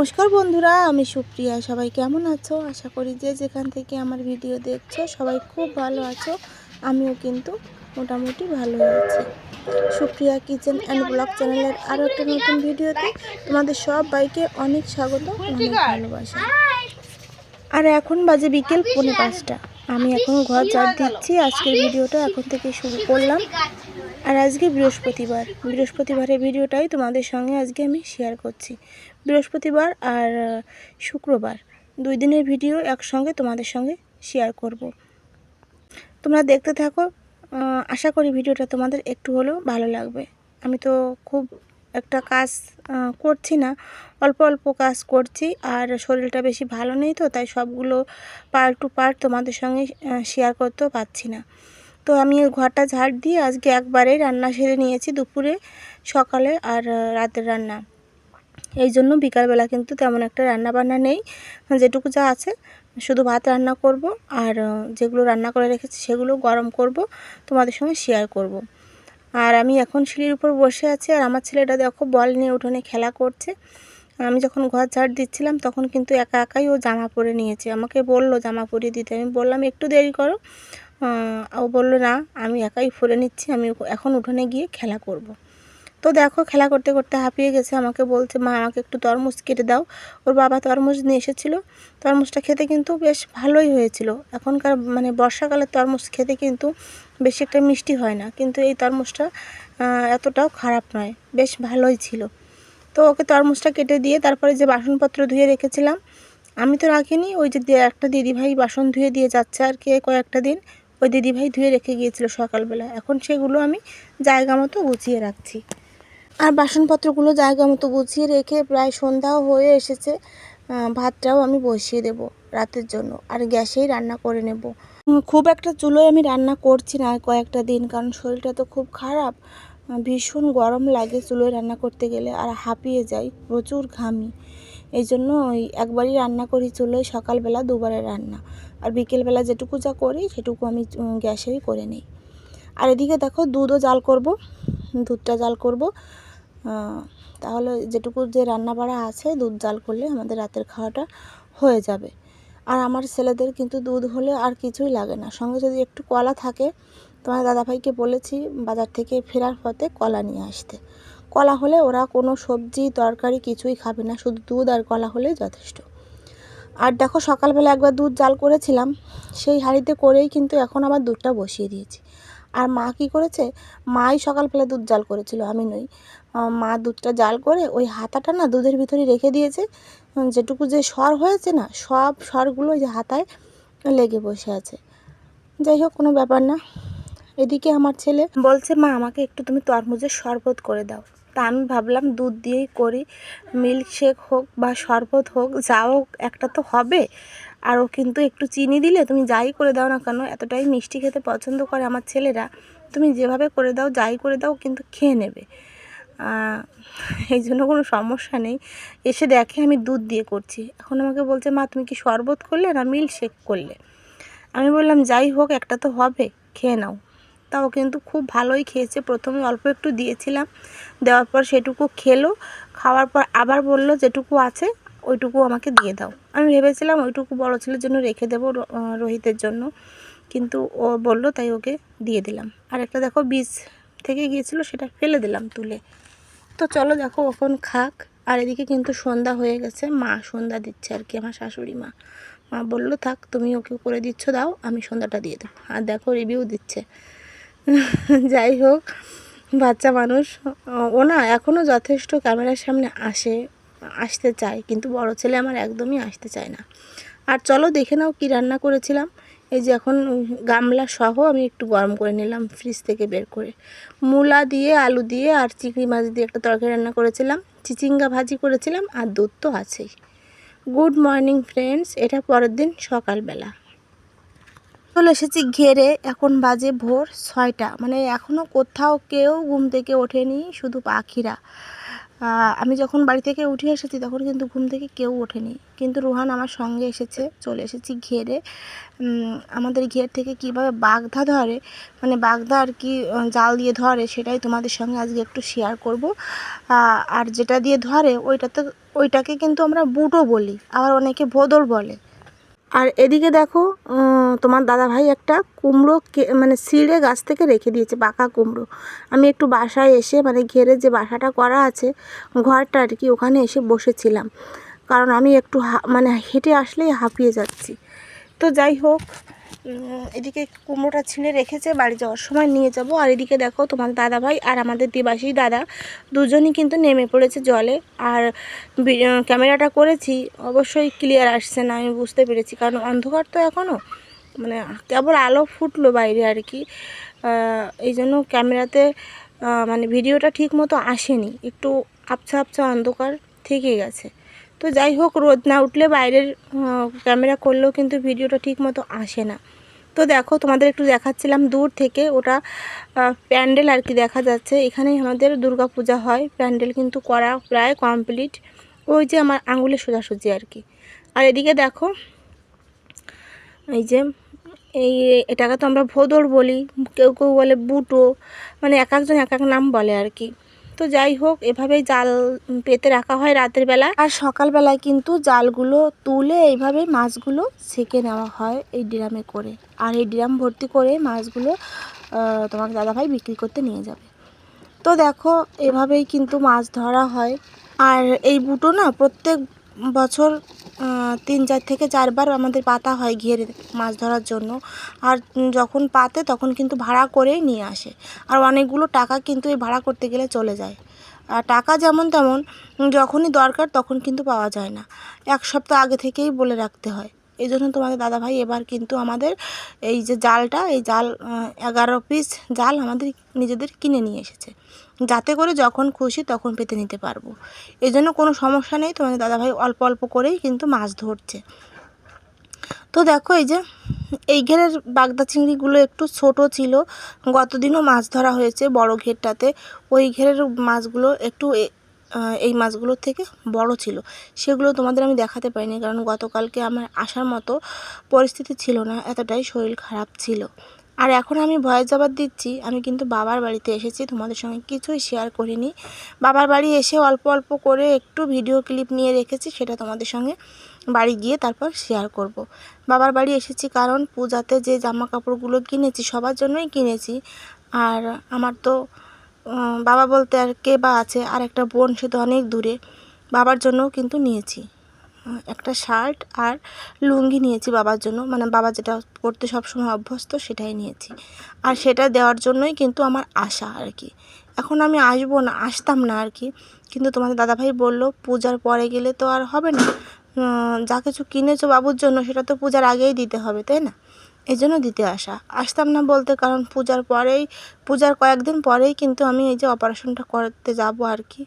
নমস্কার বন্ধুরা, আমি সুপ্রিয়া। সবাই কেমন আছো? আশা করি যে যেখান থেকে আমার ভিডিও দেখছ, সবাই খুব ভালো আছো। আমিও কিন্তু মোটামুটি ভালো আছি। সুপ্রিয়া কিচেন অ্যান্ড ব্লগ চ্যানেলের আরও একটা নতুন ভিডিওতে তোমাদের সব বাইকে অনেক স্বাগত, অনেক ভালোবাসা। আর এখন বাজে বিকেল পৌনে পাঁচটা। আমি এখন ঘর ঝাড় দিচ্ছি। আজকের ভিডিওটা এখন থেকে শুরু করলাম। আর আজকে বৃহস্পতিবার। বৃহস্পতিবারের ভিডিওটাই তোমাদের সঙ্গে আজকে আমি শেয়ার করছি। বৃহস্পতিবার আর শুক্রবার। দুই দিনের ভিডিও একসঙ্গে তোমাদের সঙ্গে শেয়ার করব। তোমরা দেখতে থাকো আশা করি ভিডিওটা তোমাদের একটু হলেও ভালো লাগবে। আমি তো খুব একটা কাজ করছি না। অল্প অল্প কাজ করছি আর শরীরটা বেশি ভালো নেই তো, তাই সবগুলো পার্ট টু পার্ট তোমাদের সঙ্গে শেয়ার করতেও পারছি না। তো আমি ঘরটা ঝাড় দিয়ে আজকে একবারেই রান্না সেরে নিয়েছি দুপুরে, সকালে আর রাতের রান্না। এই জন্য বিকালবেলা কিন্তু তেমন একটা রান্না বান্না নেই। যেটুকু যা আছে, শুধু ভাত রান্না করব আর যেগুলো রান্না করে রেখেছি সেগুলো গরম করব, তোমাদের সঙ্গে শেয়ার করব। আর আমি এখন সিঁড়ির উপর বসে আছি আর আমার ছেলেটা দেখো বল নিয়ে উঠোনে খেলা করছে। আমি যখন ঘর ঝাড় দিচ্ছিলাম তখন কিন্তু একা একাই ও জামা পরে নিয়েছে। আমাকে বলল জামা পরিয়ে দিতে। আমি বললাম, একটু দেরি করো। ও বলল, না, আমি একাই ফুলে নিচ্ছি, আমি এখন উঠোনে গিয়ে খেলা করব। তো দেখো, খেলা করতে করতে হাঁপিয়ে গেছে, আমাকে বলছে, মা, আমাকে একটু তরমুজ কেটে দাও। ওর বাবা তরমুজ নিয়ে এসেছিল। তরমুজটা খেতে কিন্তু বেশ ভালোই হয়েছিল। এখনকার মানে বর্ষাকালের তরমুজ খেতে কিন্তু বেশি একটা মিষ্টি হয় না, কিন্তু এই তরমুজটা এতটাও খারাপ নয়, বেশ ভালোই ছিল। তো ওকে তরমুজটা কেটে দিয়ে তারপরে যে বাসনপত্র ধুয়ে রেখেছিলাম, আমি তো রাখিনি, ওই যে একটা দিদিভাই বাসন ধুয়ে দিয়ে যাচ্ছে আর কে কয়েকটা দিন। ওই দিদিভাই ধুয়ে রেখে গিয়েছিল সকালবেলা। এখন সেগুলো আমি জায়গা মতো গুছিয়ে রাখছি। আর বাসনপত্রগুলো জায়গা মতো গুছিয়ে রেখে প্রায় সন্ধ্যাও হয়ে এসেছে। ভাতটাও আমি বসিয়ে দেব রাতের জন্য। আর গ্যাসেই রান্না করে নেব। খুব একটা চুলোয় আমি রান্না করছি না কয়েকটা দিন, কারণ শরীরটা তো খুব খারাপ। ভীষণ গরম লাগে চুলোয় রান্না করতে গেলে আর হাঁপিয়ে যাই, প্রচুর ঘামি। এই জন্য ওই একবারই রান্না করি চুলোয়, সকালবেলা দুবারে রান্না। আর বিকেলবেলা যেটুকু যা করি, সেটুকু আমি গ্যাসেই করে নিই। আর এদিকে দেখো, দুধও জাল করব, দুধটা জাল করব। তাহলে যেটুকু যে রান্না বাড়া আছে, দুধ জাল করলে আমাদের রাতের খাওয়াটা হয়ে যাবে। আর আমার ছেলেদের কিন্তু দুধ হলে আর কিছুই লাগে না। সঙ্গে যদি একটু কলা থাকে, তোমার দাদাভাইকে বলেছি বাজার থেকে ফেরার পথে কলা নিয়ে আসতে। কলা হলে ওরা কোনো সবজি, তরকারি কিছুই খাবে না, শুধু দুধ আর কলা হলেই যথেষ্ট। আর দেখো সকালবেলা একবার দুধ জাল করেছিলাম, সেই হাঁড়িতে করেই কিন্তু এখন আবার দুধটা বসিয়ে দিয়েছি। আর মা কি করেছে? মাই সকালবেলা দুধ জাল করেছিল, আমি নই। মা দুধটা জাল করে ওই হাতাটা না দুধের ভিতরে রেখে দিয়েছে। যেটুকু যে সর হয়েছে না, সব সরগুলো ওই যে হাতায় লেগে বসে আছে। যাই হোক, কোনো ব্যাপার না। এদিকে আমার ছেলে বলছে, মা, আমাকে একটু তুমি তরমুজের শরবত করে দাও। তা আমি ভাবলাম দুধ দিয়েই করি। মিল্কশেক হোক বা শরবত হোক, যা হোক, একটা তো হবে। আর ও কিন্তু একটু চিনি দিলে তুমি যাই করে দাও না কেন, এতটাই মিষ্টি খেতে পছন্দ করে আমার ছেলেরা। তুমি যেভাবে করে দাও, যাই করে দাও, কিন্তু খেয়ে নেবে। এই জন্য কোনো সমস্যা নেই। এসে দেখে আমি দুধ দিয়ে করছি। এখন আমাকে বলছে, মা, তুমি কি শরবত করলে না মিল্ক শেক করলে? আমি বললাম, যাই হোক, একটা তো হবে, খেয়ে নাও। তাও কিন্তু খুব ভালোই খেয়েছে। প্রথমে অল্প একটু দিয়েছিলাম, দেওয়ার পর সেটুকু খেলো, খাওয়ার পর আবার বলল যেটুকু আছে ওইটুকু আমাকে দিয়ে দাও। আমি ভেবেছিলাম ওইটুকু বড় ছেলের জন্য রেখে দেবো রোহিতের জন্য, কিন্তু ও বলল তাই ওকে দিয়ে দিলাম। আর একটা দেখো বীজ থেকে গিয়েছিল সেটা ফেলে দিলাম তুলে। তো চলো দেখো এখন খাক। আর এদিকে কিন্তু সন্ধ্যা হয়ে গেছে, মা সন্ধ্যা দিচ্ছে আর কি, আমার শাশুড়ি মা। মা বলল, থাক, তুমি ওকে করে দিচ্ছ, দাও, আমি সন্ধ্যাটা দিয়ে দেবো। আর দেখো রিভিউ দিচ্ছে। যাই হোক, বাচ্চা মানুষ ও না এখনও যথেষ্ট ক্যামেরার সামনে আসে, আসতে চায়, কিন্তু বড় ছেলে আমার একদমই আসতে চায় না। আর চলো দেখে নাও কি রান্না করেছিলাম। এই যে এখন গামলা সহ আমি একটু গরম করে নিলাম ফ্রিজ থেকে বের করে। মূলা দিয়ে, আলু দিয়ে আর চিংড়ি মাছ দিয়ে একটা তরকারি রান্না করেছিলাম। চিচিঙ্গা ভাজি করেছিলাম আর দুধ তো আছেই। গুড মর্নিং ফ্রেন্ডস এটা পরের দিন সকালবেলা। চলে এসেছি ঘেরে। এখন বাজে ভোর ছয়টা। মানে এখনও কোথাও কেউ ঘুম থেকে ওঠেনি, শুধু পাখিরা। আমি যখন বাড়ি থেকে উঠে এসেছি তখন কিন্তু ঘুম থেকে কেউ ওঠেনি। কিন্তু রুহান আমার সঙ্গে এসেছে, চলে এসেছি ঘেরে। আমাদের ঘের থেকে কীভাবে বাগদা ধরে মানে বাগদা আর কি জাল দিয়ে ধরে, সেটাই তোমাদের সঙ্গে আজকে একটু শেয়ার করব। আর যেটা দিয়ে ধরে ওইটা তো ওইটাকে কিন্তু আমরা বুটো বলি। আবার অনেকে ভোদর বলে। আর এদিকে দেখো তোমার দাদা ভাই একটা কুমড়ো মানে সিঁড়ে গাছ থেকে রেখে দিয়েছে, পাকা কুমড়ো। আমি একটু বাসায় এসে মানে ঘেরে যে বাসাটা করা আছে, ঘরটা আর কি, ওখানে এসে বসেছিলাম। কারণ আমি একটু মানে হেঁটে আসলেই হাঁপিয়ে যাচ্ছি। তো যাই হোক এদিকে কুমড়োটা ছিঁড়ে রেখেছে, বাড়ি যাওয়ার সময় নিয়ে যাব। আর এদিকে দেখো তোমার দাদা ভাই আর আমাদের দিবাসী দাদা দুজনই কিন্তু নেমে পড়েছে জলে। আর ক্যামেরাটা করেছি, অবশ্যই ক্লিয়ার আসছে না, আমি বুঝতে পেরেছি, কারণ অন্ধকার তো এখনও মানে কেবল আলো ফুটলো বাইরে আর কি। এই জন্য ক্যামেরাতে মানে ভিডিওটা ঠিক মতো আসেনি। একটু আবছা আবছা অন্ধকার থেকে গেছে। তো যাই হোক, রোদ না উঠলে বাইরের ক্যামেরা করলেও কিন্তু ভিডিওটা ঠিক মতো আসে না। তো দেখো, তোমাদের একটু দেখাচ্ছিলাম দূর থেকে, ওটা প্যান্ডেল আর কি দেখা যাচ্ছে। এখানেই আমাদের দুর্গা পূজা হয়, প্যান্ডেল কিন্তু করা প্রায় কমপ্লিট। ওই যে আমার আঙুলের সোজাসুজি আর কি। আর এদিকে দেখো, এই যে, এই, এটাকে তো আমরা ভোদর বলি, কেউ কেউ বলে বুটো মানে এক একজন এক এক নাম বলে আর কি। তো যাই হোক, এভাবেই জাল পেতে রাখা হয় রাতের বেলা। আর সকালবেলায় কিন্তু জালগুলো তুলে এইভাবে মাছগুলো ছেঁকে নেওয়া হয় এই ড্রামে করে। আর এই ড্রাম ভর্তি করে মাছগুলো তোমার দাদাভাই বিক্রি করতে নিয়ে যাবে। তো দেখো, এভাবেই কিন্তু মাছ ধরা হয়। আর এই বুটো না, প্রত্যেক বছর তিন চার থেকে চারবার আমাদের পাতা হয় ঘিরে মাছ ধরার জন্য। আর যখন পাতে তখন কিন্তু ভাড়া করেই নিয়ে আসে। আর অনেকগুলো টাকা কিন্তু এই ভাড়া করতে গেলে চলে যায়। আর টাকা যেমন তেমন, যখনই দরকার তখন কিন্তু পাওয়া যায় না। এক সপ্তাহ আগে থেকেই বলে রাখতে হয়। এই জন্য তোমাদের দাদাভাই এবার কিন্তু আমাদের এই যে জালটা, এই জাল এগারো পিস জাল আমাদের নিজেদের কিনে নিয়ে এসেছে। যাতে করে যখন খুশি তখন পেতে নিতে পারব। এই জন্য কোনো সমস্যা নেই, তোমাদের দাদাভাই অল্প অল্প করেই কিন্তু মাছ ধরছে। তো দেখো এই যে, এই ঘেরের বাগদা চিংড়িগুলো একটু ছোট ছিল। গতদিনও মাছ ধরা হয়েছে বড় ঘেরটাতে। ওই ঘেরের মাছগুলো একটু এই মাছগুলোর থেকে বড় ছিল। সেগুলো তোমাদের আমি দেখাতে পারিনি কারণ গতকালকে আমার আসার মতো পরিস্থিতি ছিল না, এতটাই শরীর খারাপ ছিল। আর এখন আমি ভয়েস জবাব দিচ্ছি, আমি কিন্তু বাবার বাড়িতে এসেছি, তোমাদের সঙ্গে কিছুই শেয়ার করিনি। বাবার বাড়ি এসে অল্প অল্প করে একটু ভিডিও ক্লিপ নিয়ে রেখেছি, সেটা তোমাদের সঙ্গে বাড়ি গিয়ে তারপর শেয়ার করব। বাবার বাড়ি এসেছি কারণ পূজাতে যে জামা কাপড়গুলো কিনেছি, সবার জন্যই কিনেছি। আর আমার তো বাবা বলতে আর কে বা আছে, আর একটা বোন, সে তো অনেক দূরে। বাবার জন্যও কিন্তু নিয়েছি। একটা শার্ট আর লুঙ্গি নিয়েছি বাবার জন্য। মানে বাবা যেটা পরতে সবসময় অভ্যস্ত, সেটাই নিয়েছি। আর সেটা দেওয়ার জন্যই কিন্তু আমার আশা আর কি। এখন আমি আসব না, আসতাম না আর কি। কিন্তু তোমাদের দাদাভাই বলল, পূজার পরে গেলে তো আর হবে না। যা কিছু কিনেছো বাবুর জন্য, সেটা তো পূজার আগেই দিতে হবে, তাই না? এই জন্য দিতে আসা। আসতাম না বলতে কারণ পূজার পরেই, পূজার কয়েকদিন পরেই কিন্তু আমি এই যে অপারেশনটা করতে যাব আর কি।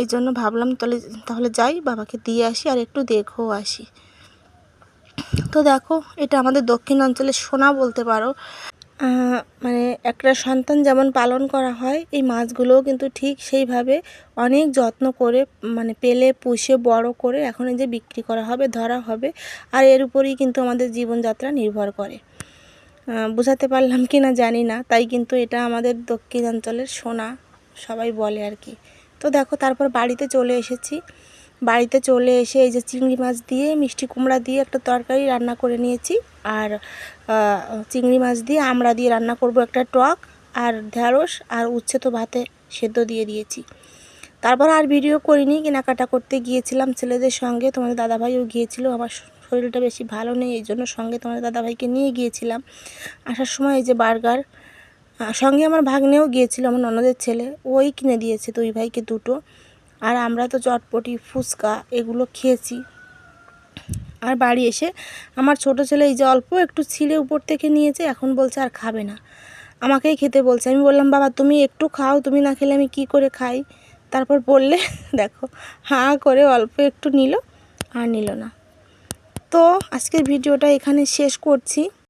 এই জন্য ভাবলাম তাহলে তাহলে যাই, বাবাকে দিয়ে আসি আর একটু দেখেও আসি। তো দেখো, এটা আমাদের দক্ষিণ অঞ্চলে সোনা বলতে পারো। মানে একটা সন্তান যেমন পালন করা হয়, এই মাছগুলোও কিন্তু ঠিক সেইভাবে অনেক যত্ন করে মানে পেলে, পুষে, বড় করে এখন যে বিক্রি করা হবে, ধরা হবে, আর এর উপরেই কিন্তু আমাদের জীবনযাত্রা নির্ভর করে। বোঝাতে পারলাম কি না জানি না, তাই কিন্তু এটা আমাদের দক্ষিণাঞ্চলের সোনা, সবাই বলে আর কি। তো দেখো, তারপর বাড়িতে চলে এসেছি। বাড়িতে চলে এসে এই যে চিংড়ি মাছ দিয়ে, মিষ্টি কুমড়া দিয়ে একটা তরকারি রান্না করে নিয়েছি। আর চিংড়ি মাছ দিয়ে, আমরা দিয়ে রান্না করব একটা টক আর ঢ্যাঁড়স আর উচ্ছে তো ভাতে সেদ্ধ দিয়ে দিয়েছি। তারপর আর ভিডিও করিনি, কেনাকাটা করতে গিয়েছিলাম ছেলেদের সঙ্গে। তোমাদের দাদাভাইও গিয়েছিল, আমার শরীরটা বেশি ভালো নেই, এই জন্য সঙ্গে তোমাদের দাদাভাইকে নিয়ে গিয়েছিলাম। আসার সময় এই যে বার্গার সঙ্গে আমার ভাগ্নেও গিয়েছিল, আমার ননদের ছেলে, ওই কিনে দিয়েছে দুই ভাইকে দুটো। আর আমরা তো চটপটি, ফুচকা এগুলো খেয়েছি। আর বাড়ি এসে আমার ছোট ছেলে এই যে অল্প একটু ছিলে উপর থেকে নিয়েছে, এখন বলছে আর খাবে না। আমাকেই খেতে বলছে। আমি বললাম, বাবা, তুমি একটু খাও, তুমি না খেলে আমি কি করে খাই? তারপর বললে, দেখো, হাঁ করে অল্প একটু নিল, আর নিল না। তো আজকের ভিডিওটা এখানে শেষ করছি।